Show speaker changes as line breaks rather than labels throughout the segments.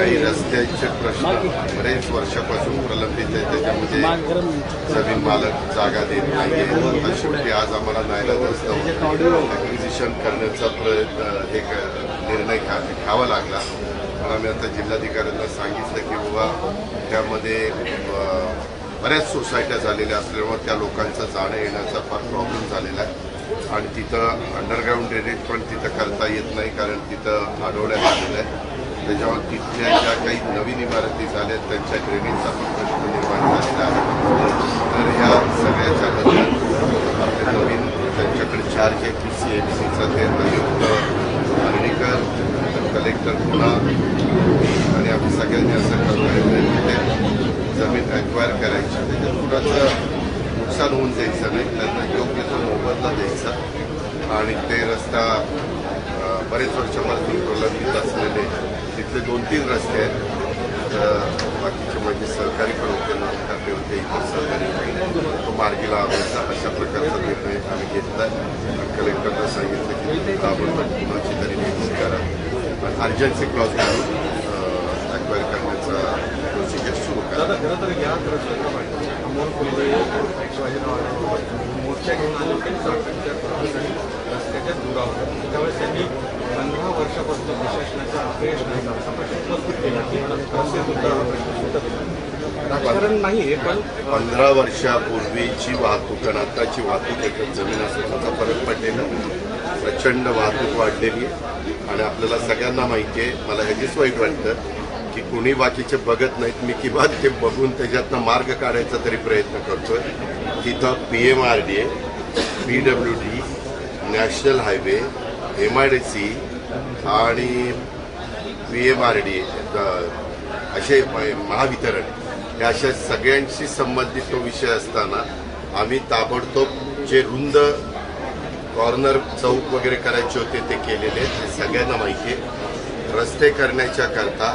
काही रस्त्याचे प्रश्न बरेच वर्षापासून प्रलंबित आहे त्याच्यामध्ये जमीन मालक जागा देत नाहीये. आता शेवटी आज आम्हाला नायला ॲक्विजिशन करण्याचा प्रयत्न हे क- निर्णय घ्या घ्यावा लागला. पण आम्ही आता जिल्हाधिकाऱ्यांना सांगितलं की बाबा त्यामध्ये बऱ्याच सोसायट्या झालेल्या असल्यामुळे त्या लोकांचा जाणं येण्याचा फार प्रॉब्लेम झालेला आहे. आणि तिथं अंडरग्राऊंड ड्रेनेज पण तिथं करता येत नाही कारण तिथं अडवण्यात आलेलं आहे. त्याच्यावर तिथल्या ज्या काही नवीन इमारती झाल्या आहेत, त्यांच्या ड्रेनेजचा पण प्रश्न निर्माण झालेला आहे. तर ह्या सगळ्याच्या बद्दल आपले नवीन त्यांच्याकडे चार्ज आहे पी सी एम सीचा ते आयुक्त हर्णीकर कलेक्टर पुन्हा आणि आम्ही सगळ्यांनी असं ठरवलं जमीन अक्वायर करायची. त्याच्यात कुणाचं नुकसान होऊन द्यायचं नाही त्यांना योग्य तो मोबदला द्यायचा. आणि ते रस्ता बरेच वर्षापासून प्रलंबित असलेले तिथले दोन तीन रस्ते आहेत. बाकीचे म्हणजे सहकारी पण होते होते इतर सहकारी. तो मार्गी लावायचा अशा प्रकारचा निर्णय आम्ही घेतला कलेक्टरनं सांगितलं की ताबडतोब कुणाची तरी नियुक्ती करा. पण अर्जन्सी क्लॉज घालून अक्वायर करण्याचा प्रोसिजर सुरू करा.
दादा मोर्चा घेऊन आले होते चाकणच्या प्रवासासाठी रस्त्याच्या दुरावर त्यावेळेस त्यांनी पंधरा वर्षापासून प्रशासनाचा अपयश नाही असा प्रश्न उपस्थित केला की रस्ते दुरावर प्रश्न सुटत राजकारण नाही आहे पण
पंधरा वर्षापूर्वीची वाहतूक आणि आताची वाहतूक एकच जमीन असल्याचा फरक पडलेला प्रचंड वाहतूक वाढलेली आहे. आणि आपल्याला सगळ्यांना माहिती आहे मला ह्याचीच वाईट वाटतं की कुणी बाकीचे बघत नाहीत मी किंवा ते बघून त्याच्यातनं मार्ग काढायचा तरी प्रयत्न करतोय तिथं P M R D A P W D national highway M I D C आणि P M R D A असे महावितरण या अशा सगळ्यांशी संबंधित तो विषय असताना आम्ही ताबडतोब जे रुंद कॉर्नर चौक वगैरे करायचे होते ते केलेले आहेत. सगळ्यांना माहिती आहे रस्ते करण्याच्या करता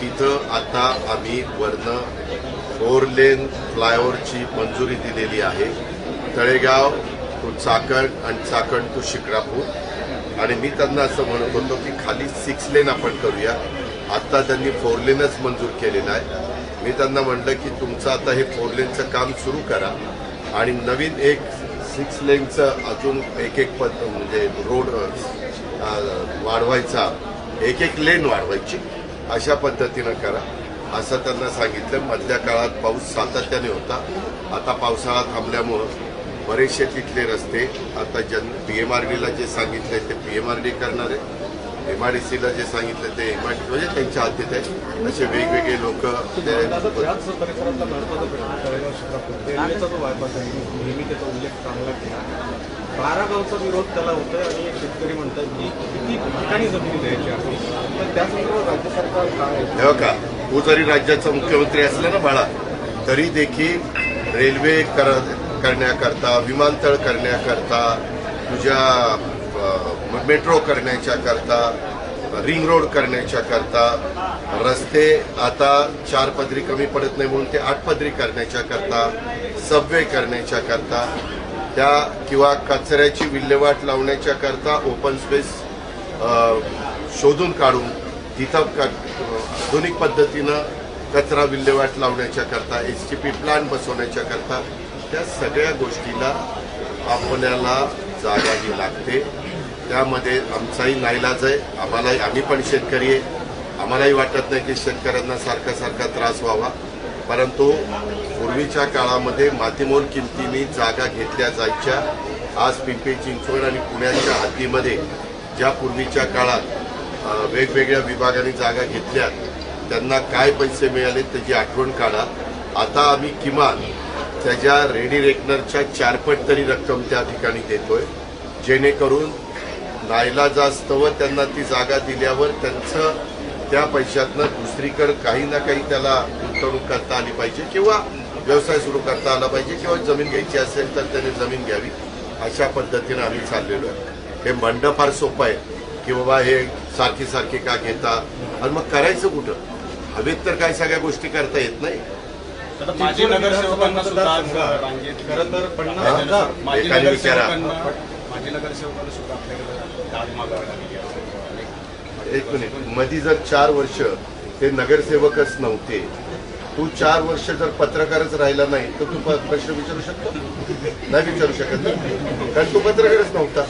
तिथं आता आम्ही वरनं फोर लेन फ्लायओव्हरची मंजुरी दिलेली आहे. तळेगाव टू चाकण आणि चाकण टू शिक्रापूर. आणि मी त्यांना असं म्हणत होतो की खाली सिक्स लेन आपण करूया. आत्ता त्यांनी फोर लेनच मंजूर केलेलं आहे. मी त्यांना म्हटलं की तुमचं आता हे फोर लेनचं काम सुरू करा. आणि नवीन एक सिक्स लेनचं अजून एक एक पद म्हणजे रोड वाढवायचा. एक एक लेन वाढवायची. अशा पद्धतीनं करा. असं त्यांना सांगितलं. मधल्या काळात पाऊस सातत्याने होता. आता पावसाळा थांबल्यामुळं बरेचसे तिथले रस्ते आता जन पी एम आर डीला जे सांगितले ते पी एम आर डी करणार आहे एम आर डी सीला जे सांगितलं ते एम आर डी म्हणजे त्यांच्या हातीत आहे असे वेगवेगळे लोक
दादा बारा गावचा विरोध त्याला होतोय आणि शेतकरी म्हणतात की किती ठिकाणी जमिनी द्यायची आहे तर त्यासंदर्भात राज्य सरकार काय आहे?
का तू जरी राज्याचा मुख्यमंत्री असला ना बाळा तरी देखील रेल्वे कर करण्याकरता विमानतळ करण्याकरता तुझ्या मेट्रो करण्याच्या करता रिंग रोड करण्याच्या करता रस्ते आता चार पदरी कमी पडत नाही म्हणून ते आठ पदरी करण्याच्या करता सबवे करण्याच्या करता त्या किंवा कचऱ्याची विल्हेवाट लावण्याच्या करता ओपन स्पेस शोधून काढून तिथं क आधुनिक पद्धतीनं कचरा विल्हेवाट लावण्याच्या करता एस टी पी प्लॅन बसवण्याच्या करता त्या सगळ्या गोष्टीला आपल्याला जागाही लागते. त्यामध्ये आमचाही नाईलाज आहे. आम्हालाही आम्ही पण शेतकरी आहे. आम्हालाही वाटत नाही की शेतकऱ्यांना सारखा सारखा त्रास व्हावा. परंतु पूर्वीच्या काळामध्ये मातीमोल किमतीने जागा घेतल्या जायच्या. आज पिंपरी चिंचवड आणि पुण्याच्या हद्दीमध्ये ज्या पूर्वीच्या काळात वेगवेगळ्या विभागाने जागा घेतल्या त्यांना काय पैसे मिळाले त्याची आठवण काढा. आता आम्ही किमान त्याच्या रेडी रेकनरच्या चारपट तरी रक्कम त्या ठिकाणी देतोय. जेणेकरून नाईलाजास्तव त्यांना ती जागा दिल्यावर त्यांचं त्या पैशातनं दुसरीकडे काही ना काही त्याला गुंतवणूक करता आली पाहिजे किंवा व्यवसाय सुरू करता आला पाहिजे किंवा जमीन घ्यायची असेल तर त्याने जमीन घ्यावी. अशा पद्धतीनं आम्ही चाललेलो आहे. हे म्हणणं फार सोपं आहे की बाबा हे सारखी सारखी का घेता? आणि मग करायचं कुठं? हवेत तर काय सगळ्या गोष्टी करता येत नाही.
माजी नगरसेवकांना सुद्धा
खरं तर पन्नास
माजी नगरसेवकांना सुद्धा आपल्याकडे दाद मागावी लागली आहे.
एक मिनिट. मधी जर चार वर्ष ते नगरसेवकच नव्हते तू चार वर्ष जर पत्रकारच राहिला नाही तर तू प्रश्न विचारू शकतो? नाही विचारू शकत कारण तू पत्रकारच नव्हता.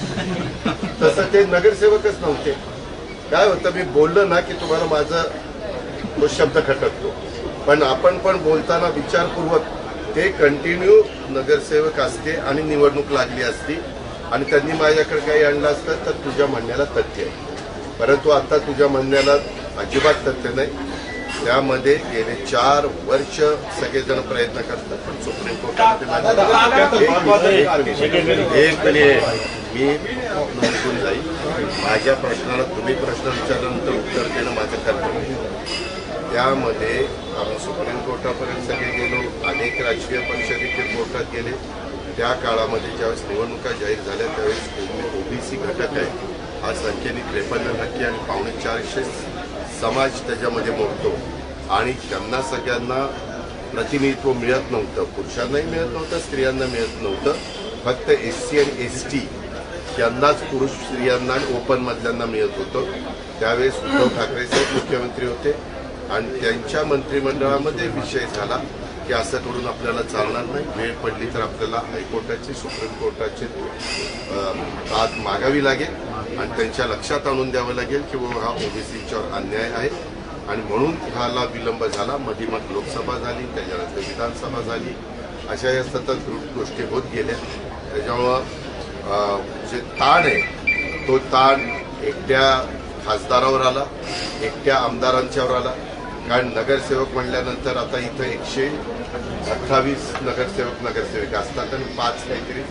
तसं ते नगरसेवकच नव्हते. काय होतं मी बोललं ना की तुम्हाला माझा तो शब्द खटकतो. पण आपण पण बोलताना विचारपूर्वक ते कंटिन्यू नगरसेवक असते आणि निवडणूक लागली असती आणि त्यांनी माझ्याकडे काही आणलं असतं तर तुझ्या म्हणण्याला तथ्य आहे. परंतु आता तुझ्या म्हणण्याला अजिबात तथ्य नाही. त्यामध्ये गेले चार वर्ष सगळेजण प्रयत्न करतात पण सुप्रीम कोर्टामध्ये एक मी निघून जाईल. माझ्या प्रश्नाला तुम्ही प्रश्न विचारल्यानंतर उत्तर देणं माझं कर्तव्य. त्यामध्ये आम्ही सुप्रीम कोर्टापर्यंत सगळे गेलो. अनेक राजकीय पक्ष देखील कोर्टात गेले. त्या काळामध्ये ज्यावेळेस निवडणुका जाहीर झाल्या त्यावेळेस ओबीसी घटक आहे आज संख्येने त्रेपन्न टक्के आणि पावणे चारशे समाज त्याच्यामध्ये मोडतो. आणि त्यांना सगळ्यांना प्रतिनिधित्व मिळत नव्हतं. पुरुषांनाही मिळत नव्हतं स्त्रियांना मिळत नव्हतं. फक्त एस सी आणि एस टी यांनाच पुरुष स्त्रियांना आणि ओपन मधल्यांना मिळत होतं. त्यावेळेस उद्धव ठाकरे साहेब मुख्यमंत्री होते. आणि त्यांच्या मंत्रिमंडळामध्ये विषय झाला. की असं करून आपल्याला चालणार नाही. वेळ पडली तर आपल्याला हायकोर्टाची सुप्रीम कोर्टाची दाद मागावी लागेल आणि त्यांच्या लक्षात आणून द्यावं लागेल की बाबा हा ओबीसीच्यावर अन्याय आहे. आणि म्हणून ह्याला विलंब झाला. मध्ये मग लोकसभा झाली त्याच्यानंतर विधानसभा झाली. अशा या सतत गोष्टी होत गेल्या. त्याच्यामुळं जे ताण आहे तो ताण एकट्या खासदारावर आला एकट्या आमदारांच्यावर आला. कारण नगरसेवक म्हणल्यानंतर आता इथं एकशे अठ्ठावीस नगरसेवक नगरसेविका असतात आणि पाच काहीतरी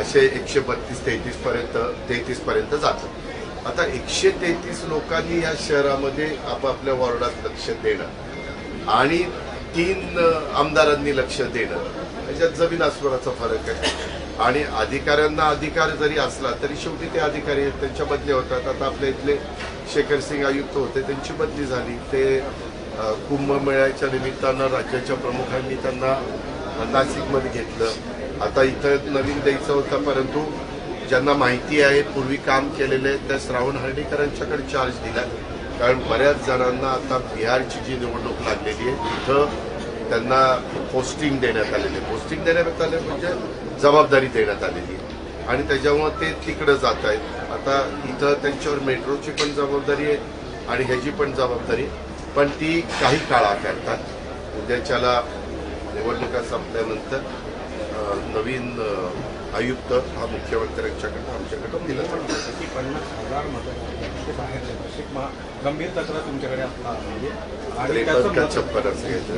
असे एकशे बत्तीस तेहतीस पर्यंत तेहतीस पर्यंत जातात. आता एकशे तेहतीस लोकांनी या शहरामध्ये आपापल्या वॉर्डात लक्ष देणं आणि तीन आमदारांनी लक्ष देणं त्याच्यात जमीन आसमानाचा फरक आहे. आणि अधिकाऱ्यांना अधिकार जरी असला तरी शेवटी ते अधिकारी आहेत त्यांच्या बदल्या होतात. आता आपल्या इथले शेखर सिंग आयुक्त होते त्यांची बदली झाली. ते कुंभमेळ्याच्या निमित्तानं राज्याच्या प्रमुखांनी त्यांना नाशिकमध्ये घेतलं. आता इथं नवीन द्यायचं होतं परंतु ज्यांना माहिती आहे पूर्वी काम केलेले आहे त्या श्रावण हर्डीकरांच्याकडे चार्ज दिला कारण बऱ्याच जणांना आता बिहारची जी निवडणूक लागलेली आहे तिथं त्यांना पोस्टिंग देण्यात आलेली आहे. पोस्टिंग देण्यात आले म्हणजे जबाबदारी देण्यात आलेली आहे. आणि त्याच्यामुळे ते तिकडं जात आहेत आता इथं त्यांच्यावर मेट्रोची पण जबाबदारी आहे आणि ह्याची पण जबाबदारी आहे. पण ती काही काळा करतात. उद्याच्याला निवडणुका संपल्यानंतर नवीन आयुक्त हा मुख्यमंत्र्यांच्याकडनं आमच्याकडं दिला जाईल
की पन्नास हजार मतं ते बाहेर जातात. अशी मा- गंभीर तक्रार तुमच्याकडे. आणि त्याचं
का
मत-
छप्पन असेल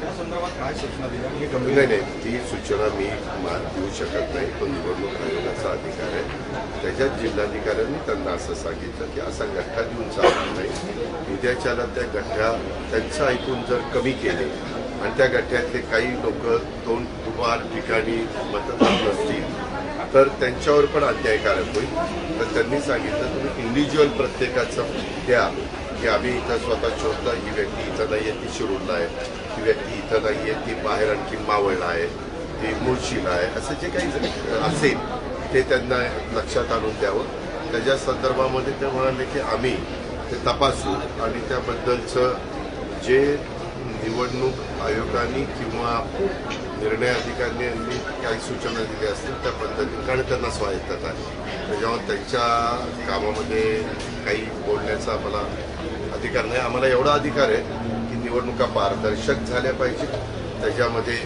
त्या संदर्भात काय सूचना दिल्या? हे गंभीर
नाही नाही ती सूचना मी मा- देऊ शकत नाही. तो निवडणूक आयोगाचा अधिकार आहे. त्याच्यात जिल्हाधिकाऱ्यांनी त्यांना असं सांगितलं की असा गठ्ठा देऊन चालणार नाही. उद्याच्याला त्या गठ्ठा त्यांचं ऐकून जर कमी केले आणि त्या गठ्ठ्यातले काही लोक दोन दुबार ठिकाणी मतदान नसतील तर त्यांच्यावर पण अन्यायकारक होईल. तर त्यांनी सांगितलं तुम्ही इंडिव्हिज्युअल प्रत्येकाचं द्या. की आम्ही इथं स्वतः शोधलं ही व्यक्ती इथं नाही आहे ती शिरूरला आहे. ही व्यक्ती इथं नाही आहे ती बाहेर आणखी मावळला आहे. ती मुळशीला आहे. असं जे काही असेल ते त्यांना लक्षात आणून द्यावं. त्याच्या संदर्भामध्ये ते म्हणाले की आम्ही ते तपासू आणि त्याबद्दलचं जे निवडणूक आयोगाने किंवा निर्णय अधिकाऱ्यांनी काही सूचना दिल्या असतील त्या पद्धतीने कारण त्यांना स्वायत्तता आहे. त्याच्यामुळे त्यांच्या कामामध्ये काही बोलण्याचा आम्हाला अधिकार नाही. आम्हाला एवढा अधिकार आहे की निवडणुका पारदर्शक झाल्या पाहिजे त्याच्यामध्ये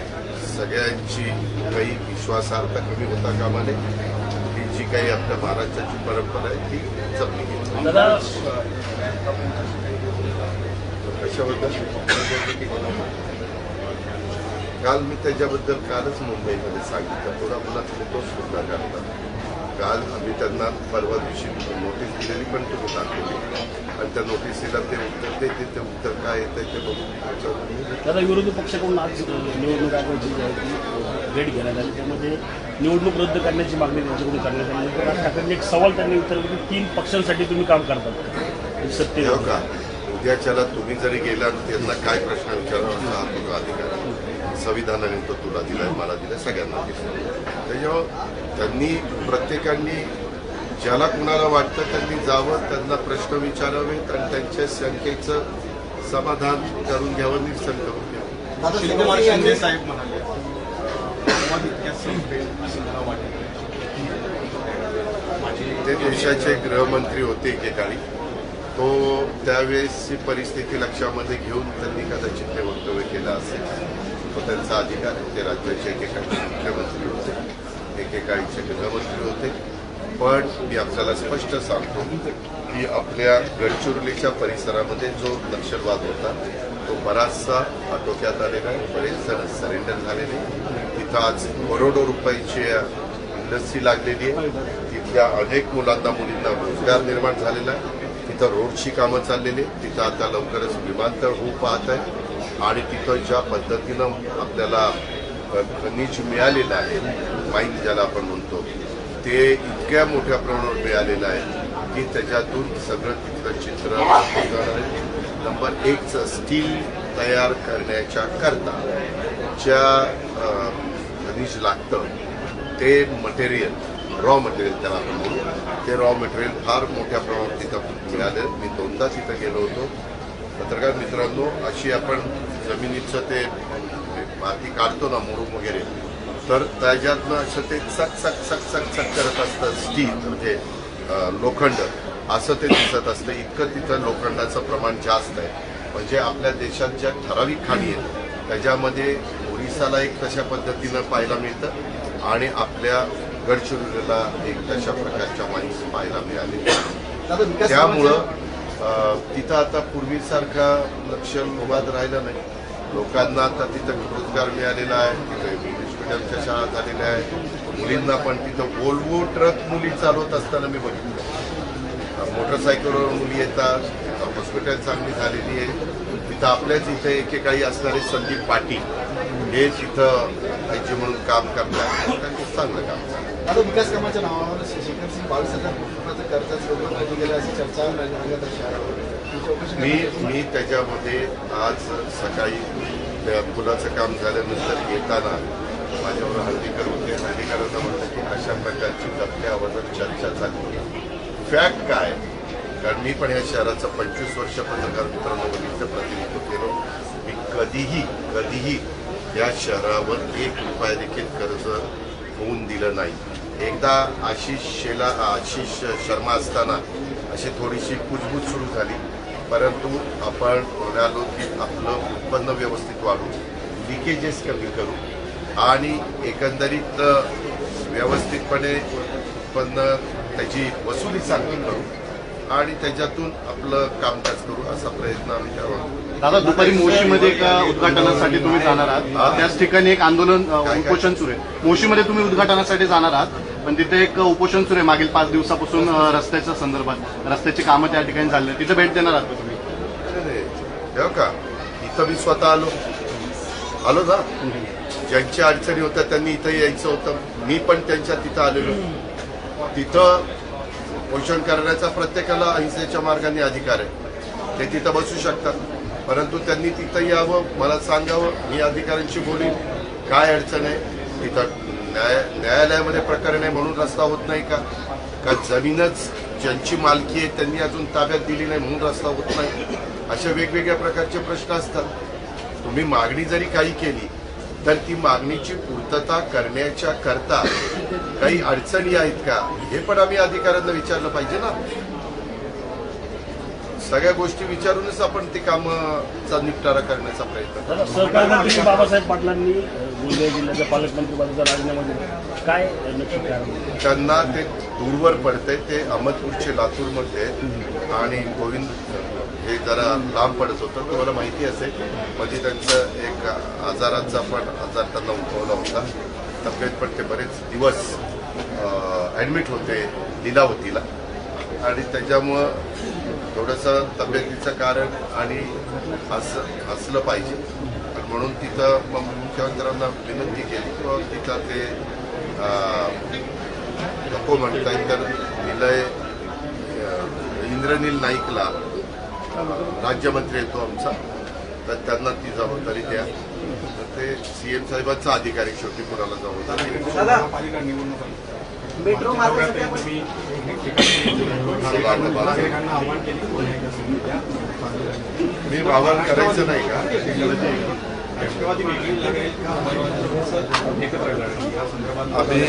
सगळ्यांची काही विश्वासार्हता कमी होता कामा नये. ही जी काही आपल्या महाराष्ट्राची परंपरा आहे ती जपली गेली.
दादा
कशाबद्दल? काल मी त्याच्याबद्दल कालच मुंबईमध्ये सांगितलं. तुम्ही तोच मुद्दा करता. काल आम्ही त्यांना परवा दिवशी नोटीस दिलेली पण तुम्ही दाखवली. आणि त्या नोटीसीला ते उत्तर देते ते उत्तर काय येतं ते बघून
दादा विरोधी पक्षाकडून आज निवडणूक आयोगाची जी आहे ती भेट घेण्यात आली. त्यामध्ये निवडणूक रद्द करण्याची मागणी त्यांच्याकडून करण्यात आली. राज ठाकरेंनी एक सवाल त्यांनी विचारला की तीन पक्षांसाठी तुम्ही काम करतात सत्य
का? उद्याच्याला तुम्ही जरी गेला त्यांना काय प्रश्न विचारावा हा तुझा अधिकार आहे. संविधानाने तो तुला दिलाय मला दिलाय सगळ्यांना दिलाय. त्याच्यामुळं त्यांनी प्रत्येकाने ज्याला कुणाला वाटतं त्यांनी जावं त्यांना प्रश्न विचारावेत आणि त्यांच्या शंकेचं समाधान करून घ्यावं निरसन करून घ्यावं.
शिंदे
साहेब म्हणाले
ते देशाचे गृहमंत्री होते एकेकाळी. तो त्यावेळेसची परिस्थिती लक्षामध्ये घेऊन त्यांनी कदाचित ते वक्तव्य केलं असेल तो त्यांचा अधिकार आहे. ते राज्याचे एकेकाळी मुख्यमंत्री होते एकेकाळीचे गृहमंत्री होते. पण मी आपल्याला स्पष्ट सांगतो की आपल्या गडचिरोलीच्या परिसरामध्ये जो नक्षलवाद होता तो बराचसा आटोक्यात आलेला आहे. बरेच जण सरेंडर झालेले तिथं आज करोडो रुपयाची इंडस्ट्री लागलेली आहे. तिथल्या अनेक मुलांना मुलींना रोजगार निर्माण झालेला आहे. तिथं रोडची कामं चाललेली तिथं आता लवकरच विमानतळ होऊ पाहत आहे. आणि तिथं ज्या पद्धतीनं आपल्याला खनिज मिळालेलं आहे माईन ज्याला आपण म्हणतो ते इतक्या मोठ्या प्रमाणावर मिळालेलं आहे की त्याच्यातून सगळं तिथलं चित्र नंबर एकचं स्टील तयार करण्याच्या करता ज्या खनिज लागतं ते मटेरियल रॉ मटेरियल त्याला आपण म्हणू ते रॉ मटेरियल फार मोठ्या प्रमाणात तिथं मिळालं. मी दोनदा तिथं गेलो होतो. पत्रकार मित्रांनो अशी आपण जमिनीचं ते माती काढतो ना मुरुम वगैरे तर त्याच्यातनं असं ते चक चक चक चक चक करत असतं स्टील म्हणजे लोखंड. असं ते दिसत असतं. इतकं तिथं लोखंडाचं प्रमाण जास्त आहे. म्हणजे आपल्या देशात ज्या ठराविक खाणी आहेत त्याच्यामध्ये ओरिसाला एक तशा पद्धतीनं पाहायला मिळतं आणि आपल्या गडचिरोलीला एक तशा प्रकारच्या माईन्स पाहायला मिळाले. त्यामुळं तिथं आता पूर्वीसारखा नक्षलवाद राहिला नाही. लोकांना आता तिथं रोजगार मिळालेला आहे तिथं इंग्लिश मिडियमच्या शाळा झालेल्या आहेत. मुलींना पण तिथं वोल्वो ट्रक मुली चालवत असताना मी बघितलं. मोटरसायकलवर मुली येतात हॉस्पिटल चांगली झालेली आहे. तिथं आपल्याच इथे एकेकाळी असणारे संदीप पाटील हे तिथं आयचे म्हणून काम करतात. त्यांचं चांगलं काम चाललं
दादा विकास कामाच्या नावावर शशिकांत सिंग बावीस हजार कोटी कर्जाचं योगदान कधी गेलं अशी चर्चा शहरावर
मी मी त्याच्यामध्ये आज सकाळी त्या पुलाचं काम झाल्यानंतर येताना माझ्यावर हल्दीकर होते हल्दीकरांना म्हटलं की अशा प्रकारची गप्प्यावर चर्चा झाली. फॅक्ट काय? कारण मी पण या शहराचं पंचवीस वर्ष पत्रकार मित्रांनो बघितलं प्रतिनिधित्व केलं. मी कधीही कधीही या शहरावर एक रुपया देखील कर्ज होऊन दिलं नाही. एकदा आशिष शेला आशिष शर्मा असताना अशी थोडीशी कुजबूज सुरू झाली. परंतु आपण म्हणालो की आपलं उत्पन्न व्यवस्थित वाढू लिकेजेस कमी करू आणि एकंदरीत व्यवस्थितपणे उत्पन्न त्याची वसुली चांगली करू. आणि त्याच्यातून आपलं कामकाज करू असा प्रयत्न आम्ही करावा
दादा दुपारी मोशीमध्ये एका उद्घाटनासाठी तुम्ही जाणार आहात. त्याच ठिकाणी एक आंदोलन? उपोषण सुरू आहे. मोशीमध्ये तुम्ही उद्घाटनासाठी जाणार आहात पण तिथे एक उपोषण सुरू आहे मागील पाच दिवसापासून रस्त्याच्या संदर्भात रस्त्याची कामं त्या ठिकाणी झाली आहेत. तिथे भेट देणार आहात तुम्ही?
का? इथं मी स्वतः आलो. आलो ना? ज्यांच्या अडचणी होत्या त्यांनी इथं यायचं होतं. मी पण त्यांच्या तिथं आलेलो. तिथं पोषण करण्याचा प्रत्येकाला अहिंसेच्या मार्गाने अधिकार आहे. ते तिथं बसू शकतात. परंतु त्यांनी तिथं यावं मला सांगावं मी अधिकाऱ्यांशी बोलीन. काय अडचण आहे? तिथं न्याय न्यायालयामध्ये प्रकरण आहे म्हणून रस्ता होत नाही का? का जमीनच ज्यांची मालकी आहे त्यांनी अजून ताब्यात दिली नाही म्हणून रस्ता होत नाही? अशा वेगवेगळ्या प्रकारचे प्रश्न असतात. तुम्ही मागणी जरी काही केली तर ती मागणीची पूर्तता करण्याच्या करता काही अडचणी आहेत का? हे पण आम्ही अधिकाऱ्यांना विचारलं पाहिजे ना. सगळ्या गोष्टी विचारूनच आपण ते कामाचा निपटारा करण्याचा प्रयत्न
बाबासाहेब पाटलांनी गोंदिया जिल्ह्याच्या पालकमंत्रीपदाचा राजीनामा दिला. काय
त्यांना ते दूरवर पडते ते अहमदपूरचे लातूरमध्ये आणि गोविंद हे जरा लांब पडत होतं. तुम्हाला माहिती असेल म्हणजे त्यांचं एक आजाराचा पण आजार त्यांना उद्भवला होता. तब्येत पण ते बरेच दिवस ॲडमिट होते लिलावतीला. आणि त्याच्यामुळं थोडंसं तब्येतीचं कारण आणि असं असलं पाहिजे. म्हणून तिथं मग मुख्यमंत्र्यांना विनंती केली किंवा तिथं ते नको म्हणता येईल तर निलय इंद्रनील नाईकला राज्यमंत्री येतो आमचा. तर त्यांना ती जबाबदारी द्या. तर ते सीएम साहेबांचा अधिकारी शेवटी कुणाला जबाबदारी. मी वावर करायचं नाही का? आम्ही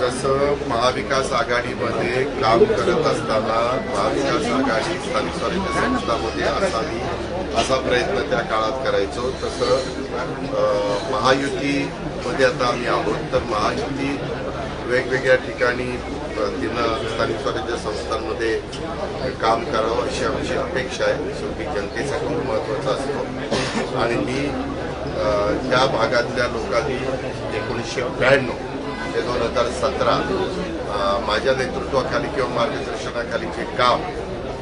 जसं महाविकास आघाडीमध्ये काम करत असताना महाविकास आघाडी स्थानिक स्वराज्य संस्था होते असा प्रयत्न त्या काळात करायचो. तसं महायुतीमध्ये आता आम्ही आहोत. तर महायुती वेगवेगळ्या ठिकाणी तिनं स्थानिक स्वराज्य संस्थांमध्ये काम करावं अशी आमची अपेक्षा आहे. शेवटी जनतेसाठी खूप महत्त्वाचा असतो. आणि मी त्या भागातल्या लोकांनी एकोणीसशे ब्याण्णव ते दोन हजार सतरा माझ्या नेतृत्वाखाली किंवा मार्गदर्शनाखाली जे काम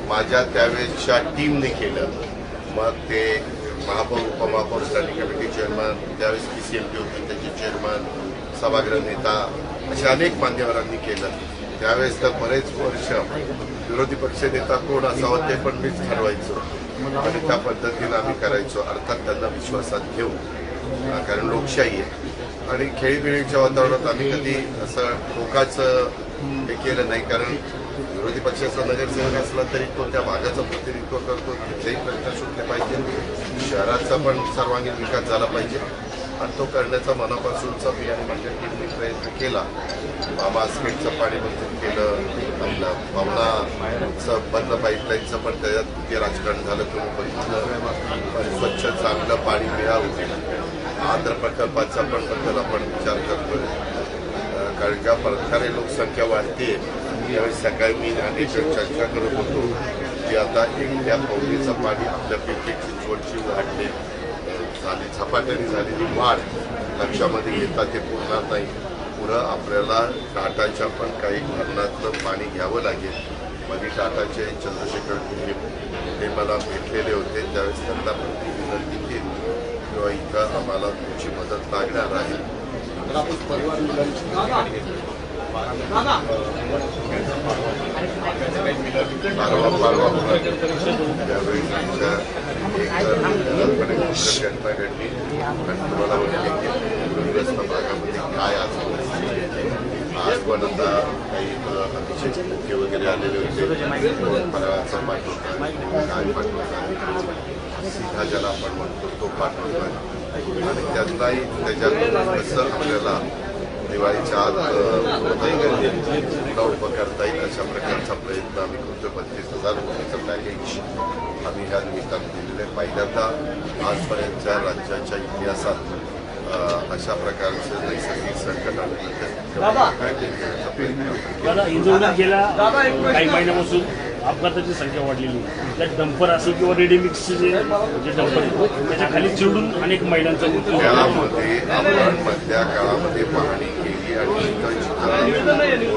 माझ्या त्यावेळेसच्या टीमने केलं मग ते महापौर उपमहापौर स्टँडिंग कमिटी चेअरमन त्यावेळेस पी सी एम पी होते त्याचे चेअरमन सभागृह नेता असे अनेक मान्यवरांनी केलं. त्यावेळेस तर बरेच वर्ष विरोधी पक्ष नेता कोण असावं ते पण मीच ठरवायचो. आणि त्या पद्धतीनं आम्ही करायचो. अर्थात त्यांना विश्वासात घेऊ कारण लोकशाही आहे. आणि खेळीबिळीच्या वातावरणात आम्ही कधी असं टोकाचं हे केलं नाही. कारण विरोधी पक्षाचा नगरसेवक असला तरी तो त्या भागाचं प्रतिनिधित्व करतो. तिथेही प्रश्न सुटले पाहिजे. शहराचा पण सर्वांगीण विकास झाला पाहिजे. आणि तो करण्याचा मनापासूनचा मी आणि माझ्या टीमने प्रयत्न केला. मामा आसखेडचं पाणी मंजूर केलं. आपलं भावनाचं बंद पाईपलाईनचं पण त्याच्यात ते राजकारण झालं. तुम्ही बघितलं स्वच्छ चांगलं पाणी मिळावं. आंध्र प्रकल्पाचा पण बद्दल आपण विचार करतोय. कारण ज्या प्रकारे लोकसंख्या वाढते त्यावेळी सकाळी मी अनेक चर्चा करत होतो की आता एकट्या पौडीचं पाणी आपल्या चिंचवडची वाढले झाली झपाट्याने झालेली वाढ लक्षामध्ये घेता ते पुरणार नाही. पुढं आपल्याला टाटाच्या पण काही धरणातलं पाणी घ्यावं लागेल. मध्ये टाटाचे चंद्रशेखर कुंडे ते मला भेटलेले होते. त्यावेळेस त्यांना पण ती विनंती केली किंवा इथं आम्हाला तुमची मदत लागणार आहे.
तर आपण
त्यावेळी घडली आणि तुम्हाला वाटते की पूरग्रस्त भागामध्ये काय आज आज काही अतिशय वगैरे आलेले होते कोण फराळाचं पाठवतात काय सीधा ज्याला आपण म्हणतो तो पाठवतात आणि त्यांनाही त्याच्यात कसं आपल्याला दिवाळीच्या आत अ, पुन्हा उभं करता येईल अशा प्रकारचा प्रयत्न आम्ही करतो बत्तीस हजार कोटीचं पॅकेज आम्ही ह्या निमित्तानं दिलेलं आहे. पहिल्यांदा आजपर्यंतच्या राज्याच्या इतिहासात अशा प्रकारचं नैसर्गिक संकट आलं देण्याचा प्रयत्न आपण केला.
दादा इंदोरीत गेल्या काही महिन्यापासून अपघाताची संख्या वाढलेली आहे. त्यात डंपर असेल किंवा रेडीमिक्सचे जे जे डंपर आहेत, त्याच्याखाली चिरडून अनेक महिलांचा मृत्यू
त्यामध्ये आपण मधल्या काळामध्ये पाहणी केली आणि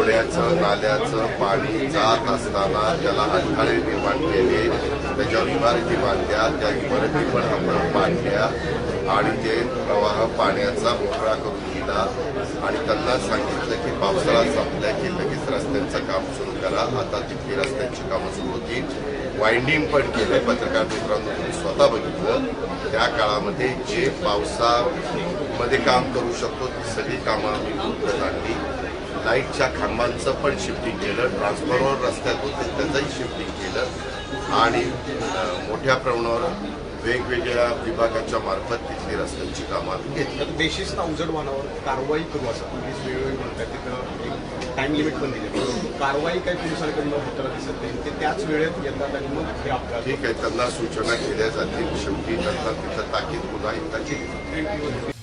इथं नाल्याचं पाणी जात असताना त्याला अडथळे निर्माण केले त्याच्यावर इमारती बांधल्या त्या इमारती पण आपण बांधल्या आणि ते प्रवाह पाण्याचा मोकळा करून दिला आणि त्यांना सांगितलं की पावसाळा संपला की लगेच रस्त्यांचं काम सुरू करा आता तिथली रस्त्यांची कामं सुरू होती वाइंडिंग पण केलं पत्रकार मित्रांनो स्वतः बघितलं त्या काळामध्ये जे पावसा पावसामध्ये काम करू शकतो ती सगळी कामं आम्ही आणली लाईटच्या खांबांचं पण शिफ्टिंग केलं ट्रान्सफॉर्मर रस्त्यात होते त्याचंही शिफ्टिंग केलं आणि मोठ्या प्रमाणावर वेगवेगळ्या विभागाच्या मार्फत तिथली रस्त्यांची कामं आम्ही घेतली.
तर देशीसना उजड वाहनावर कारवाई करू असं पोलीस वेळोवेळी म्हणतात. तिथं एक टाइम लिमिट पण दिली. कारवाई काही पोलिसांकडून होताना दिसत नाही. ते त्याच वेळेत येतात आणि मग हे अपघात
ठीक आहे त्यांना सूचना केल्या जातील. शेवटी त्यांना तिथं ताकीद पुन्हा एकदा केली